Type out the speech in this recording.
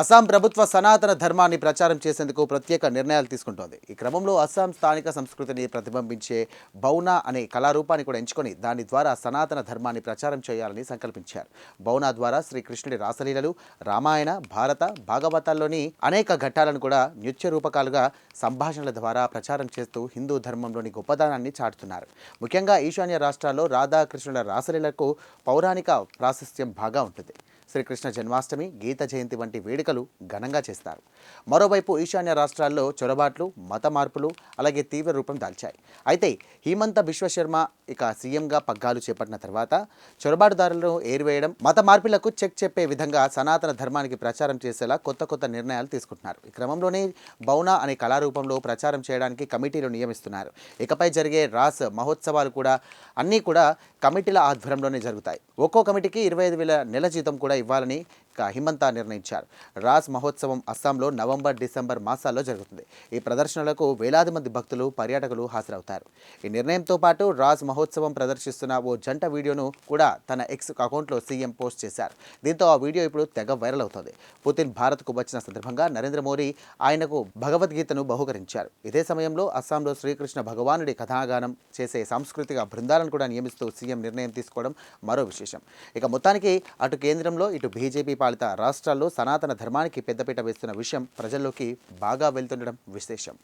అస్సాం ప్రభుత్వ సనాతన ధర్మాన్ని ప్రచారం చేసేందుకు ప్రత్యేక నిర్ణయాలు తీసుకుంటోంది. ఈ క్రమంలో అస్సాం స్థానిక సంస్కృతిని ప్రతిబింబించే బౌనా అనే కళారూపాన్ని కూడా ఎంచుకొని దాని ద్వారా సనాతన ధర్మాన్ని ప్రచారం చేయాలని సంకల్పించారు. బౌనా ద్వారా శ్రీకృష్ణుడి రాసలీలలు రామాయణ భారత భాగవతాల్లోని అనేక ఘట్టాలను కూడా నృత్య రూపకాలుగా సంభాషణల ద్వారా ప్రచారం చేస్తూ హిందూ ధర్మంలోని గొప్పదనాన్ని చాటుతున్నారు. ముఖ్యంగా ఈశాన్య రాష్ట్రాల్లో రాధాకృష్ణుల రాసలీలకు పౌరాణిక ప్రాశస్త్యం బాగా ఉంటుంది. శ్రీకృష్ణ జన్మాష్టమి గీత జయంతి వంటి వేడుకలు ఘనంగా చేస్తారు. మరోవైపు ఈశాన్య రాష్ట్రాల్లో చొరబాట్లు మత మార్పులు అలాగే తీవ్ర రూపం దాల్చాయి. అయితే హీమంత విశ్వశర్మ ఇక సీఎంగా పగ్గాలు చేపట్టిన తర్వాత చొరబాటుదారులను ఏరివేయడం మత మార్పులకు చెక్ చెప్పే విధంగా సనాతన ధర్మానికి ప్రచారం చేసేలా కొత్త కొత్త నిర్ణయాలు తీసుకుంటున్నారు. ఈ క్రమంలోనే బౌనా అనే కళారూపంలో ప్రచారం చేయడానికి కమిటీలు నియమిస్తున్నారు. ఇకపై జరిగే రాస్ మహోత్సవాలు కూడా అన్నీ కూడా కమిటీల ఆధ్వర్యంలోనే జరుగుతాయి. ఒక్కో కమిటీకి ఇరవై ఐదు వేల నెల జీతం కూడా ఇవ్వాలని హిమంత నిర్ణయించారు. రాస్ మహోత్సవం అస్సాంలో నవంబర్ డిసెంబర్ మాసాల్లో జరుగుతుంది. ఈ ప్రదర్శనలకు వేలాది మంది భక్తులు పర్యాటకులు హాజరవుతారు. ఈ నిర్ణయంతో పాటు రాజ్ మహోత్సవం ప్రదర్శిస్తున్న ఓ జంట వీడియోను కూడా తన ఎక్స్ అకౌంట్లో సీఎం పోస్ట్ చేశారు. దీంతో ఆ వీడియో ఇప్పుడు తెగ వైరల్ అవుతోంది. పుతిన్ భారత్కు వచ్చిన సందర్భంగా నరేంద్ర మోడీ ఆయనకు భగవద్గీతను బహుకరించారు. ఇదే సమయంలో అస్సాంలో శ్రీకృష్ణ భగవానుడి కథాగానం చేసే సాంస్కృతిక బృందాలను కూడా నియమిస్తూ సీఎం నిర్ణయం తీసుకోవడం మరో విశేషం. ఇక మొత్తానికి అటు కేంద్రంలో ఇటు బీజేపీ పాలిత రాష్ట్రాల్లో సనాతన ధర్మానికి పెద్దపీట వేస్తున్న విషయం ప్రజల్లోకి బాగా వెళ్తుండడం విశేషం.